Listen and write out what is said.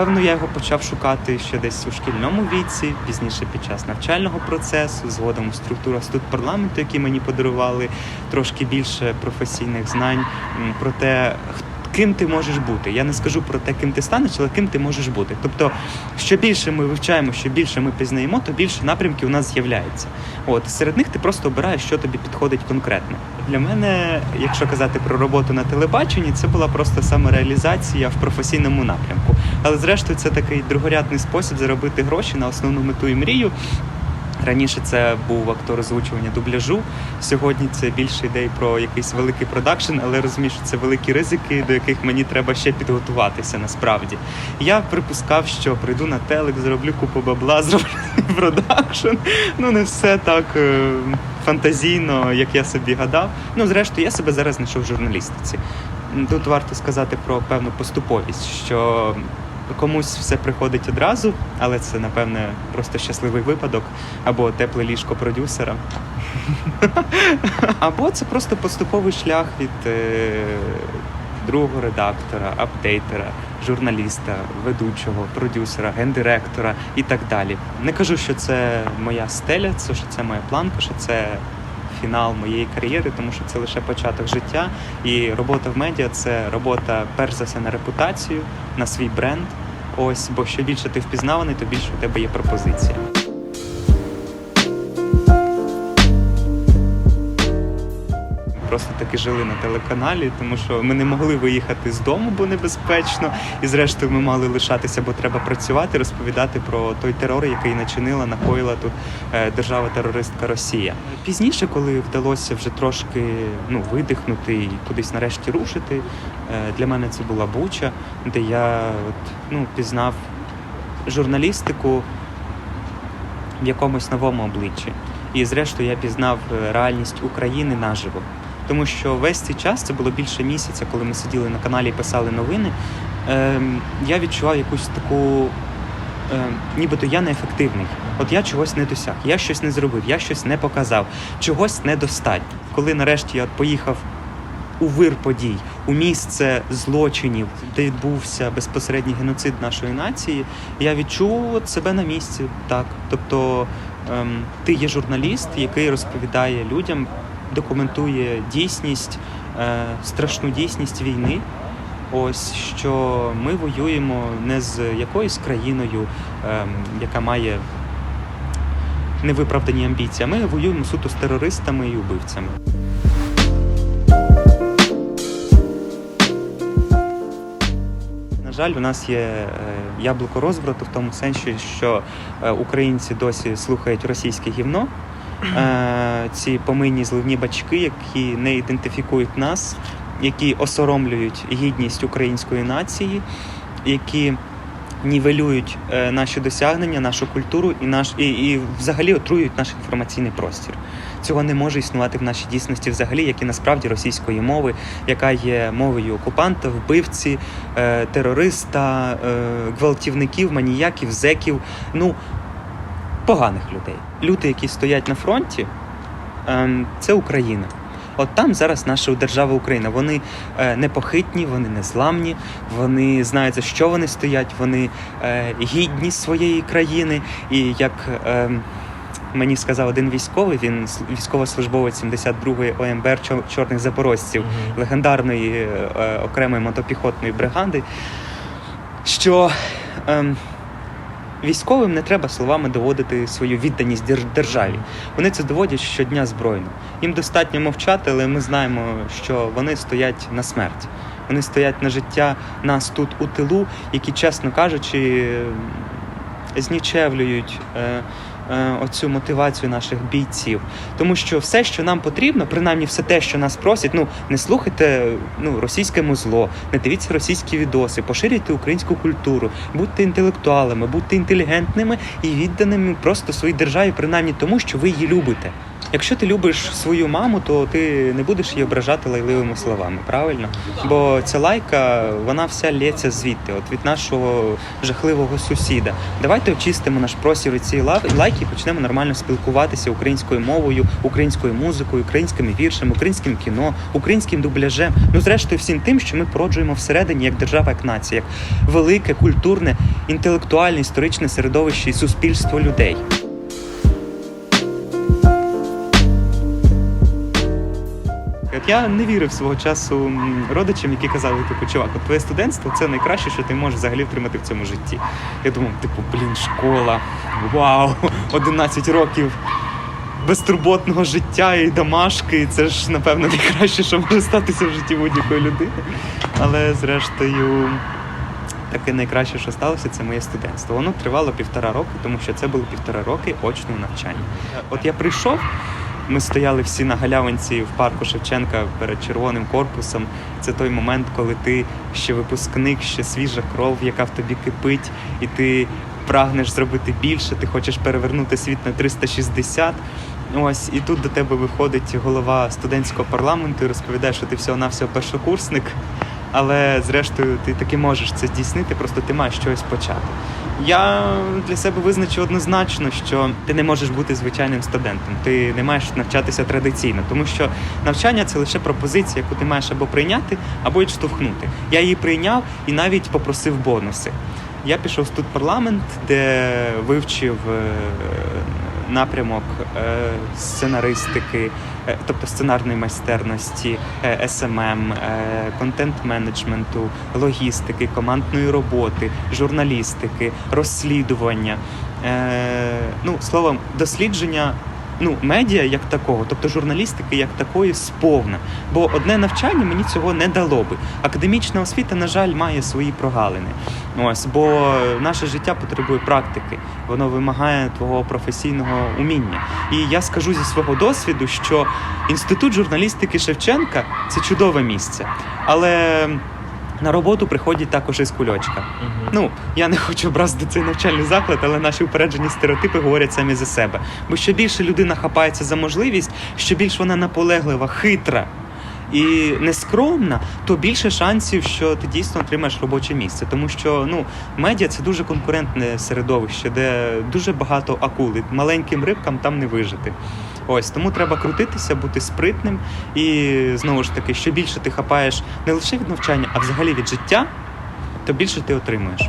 Напевно, я його почав шукати ще десь у шкільному віці, пізніше під час навчального процесу, згодом у структурах студ парламенту, які мені подарували трошки більше професійних знань. Про те, х- ким ти можеш бути. Я не скажу про те, ким ти станеш, але ким ти можеш бути. Тобто, що більше ми вивчаємо, що більше ми пізнаємо, то більше напрямків у нас з'являється. От серед них ти просто обираєш, що тобі підходить конкретно. Для мене, якщо казати про роботу на телебаченні, це була просто самореалізація в професійному напрямку. Але зрештою, це такий другорядний спосіб заробити гроші на основну мету і мрію. Раніше це був актор озвучування дубляжу. Сьогодні це більше ідей про якийсь великий продакшн, але розумію, що це великі ризики, до яких мені треба ще підготуватися насправді. Я припускав, що прийду на телек, зроблю купу бабла, зроблю продакшн. Ну не все так е, фантазійно, як я собі гадав. Ну, зрештою, я себе зараз знайшов в журналістиці. Тут варто сказати про певну поступовість, що комусь все приходить одразу, але це, напевне, просто щасливий випадок, або тепле ліжко продюсера. Або це просто поступовий шлях від е, другого редактора, апдейтера, журналіста, ведучого, продюсера, гендиректора і так далі. Не кажу, що це моя стеля, що це моя планка, що це фінал моєї кар'єри, тому що це лише початок життя. І робота в медіа це робота перш за все на репутацію, на свій бренд. Ось, бо що більше ти впізнаваний, то більше у тебе є пропозиція. Просто таки жили на телеканалі, тому що ми не могли виїхати з дому, бо небезпечно. І зрештою ми мали лишатися, бо треба працювати, розповідати про той терор, який начинила, накоїла тут е, держава-терористка Росія. Пізніше, коли вдалося вже трошки ну, видихнути і кудись нарешті рушити, е, для мене це була Буча, де я от, ну, пізнав журналістику в якомусь новому обличчі. І зрештою я пізнав е, реальність України наживо. Тому що весь цей час це було більше місяця, коли ми сиділи на каналі і писали новини. Ем, я відчував якусь таку, ем, нібито я неефективний. От я чогось не досяг, я щось не зробив, я щось не показав, чогось недостатньо. Коли нарешті я поїхав у вир подій, у місце злочинів, де відбувся безпосередній геноцид нашої нації, я відчув себе на місці. Так, тобто ем, ти є журналіст, який розповідає людям, документує дійсність, е, страшну дійсність війни. Ось що ми воюємо не з якоюсь країною, ем, яка має невиправдані амбіції, а ми воюємо суто з терористами і убивцями. На жаль, у нас є е, яблуко розбрату в тому сенсі, що е, українці досі слухають російське гівно. Е, Ці поминні зливні бачки, які не ідентифікують нас, які осоромлюють гідність української нації, які нівелюють е, наші досягнення, нашу культуру і наш і, і взагалі отруюють наш інформаційний простір. Цього не може існувати в нашій дійсності взагалі, як і насправді російської мови, яка є мовою окупанта, вбивці, е, терориста, гвалтівників, маніяків, зеків. Ну поганих людей. Люди, які стоять на фронті, ем, це Україна. От там зараз наша держава Україна. Вони е, непохитні, вони незламні, вони знають за що вони стоять, вони е, гідні своєї країни. І як е, мені сказав один військовий, він військовослужбовець 72-ї ОМБР Чорних Запорожців, легендарної е, окремої мотопіхотної бригади, що ем, військовим не треба словами доводити свою відданість дер- державі. Вони це доводять щодня збройно. Їм достатньо мовчати, але ми знаємо, що вони стоять на смерть. Вони стоять на життя нас тут у тилу, які, чесно кажучи, знічевлюють е, оцю мотивацію наших бійців. Тому що все, що нам потрібно, принаймні все те, що нас просять, ну не слухайте ну, російське музло, не дивіться російські відоси, поширюйте українську культуру, будьте інтелектуалами, будьте інтелігентними і відданими просто своїй державі, принаймні тому, що ви її любите. Якщо ти любиш свою маму, то ти не будеш її ображати лайливими словами, правильно? Бо ця лайка, вона вся лється звідти, от від нашого жахливого сусіда. Давайте очистимо наш простір від ла- лайки і почнемо нормально спілкуватися українською мовою, українською музикою, українськими віршами, українським кіно, українським дубляжем. Ну, зрештою, всім тим, що ми породжуємо всередині як держава, як нація, як велике, культурне, інтелектуальне, історичне середовище і суспільство людей. От я не вірив свого часу родичам, які казали, типу, чувак, от твоє студентство це найкраще, що ти можеш взагалі втримати в цьому житті. Я думав, типу, блін, школа, вау, 11 років безтурботного життя і домашки. Це ж, напевно, найкраще, що може статися в житті будь-якої людини. Але зрештою. Таке найкраще, що сталося, це моє студентство. Воно тривало півтора роки, тому що це було півтора роки очного навчання. От я прийшов, ми стояли всі на галявинці в парку Шевченка перед червоним корпусом. Це той момент, коли ти ще випускник, ще свіжа кров, яка в тобі кипить, і ти прагнеш зробити більше, ти хочеш перевернути світ на 360. Ось і тут до тебе виходить голова студентського парламенту і розповідає, що ти всього-навсього першокурсник. Але зрештою ти таки можеш це здійснити, просто ти маєш щось почати. Я для себе визначив однозначно, що ти не можеш бути звичайним студентом, ти не маєш навчатися традиційно, тому що навчання це лише пропозиція, яку ти маєш або прийняти, або відштовхнути. Я її прийняв і навіть попросив бонуси. Я пішов в студпарламент, де вивчив е, напрямок е, сценаристики, тобто сценарної майстерності, СММ, е, контент-менеджменту, логістики, командної роботи, журналістики, розслідування. Е, Ну, словом, дослідження. Ну, медіа як такого, тобто журналістики як такої сповна. Бо одне навчання мені цього не дало би. Академічна освіта, на жаль, має свої прогалини. Ось, бо наше життя потребує практики, воно вимагає твого професійного уміння. І я скажу зі свого досвіду, що інститут журналістики Шевченка це чудове місце, але на роботу приходять також із кульочка. Ну, я не хочу образити цей навчальний заклад, але наші упереджені стереотипи говорять самі за себе. Бо що більше людина хапається за можливість, що більш вона наполеглива, хитра і нескромна, то більше шансів, що ти дійсно отримаєш робоче місце. Тому що ну, медіа це дуже конкурентне середовище, де дуже багато акули. Маленьким рибкам там не вижити. Ось тому треба крутитися, бути спритним, і знову ж таки, що більше ти хапаєш не лише від навчання, а взагалі від життя, то більше ти отримуєш.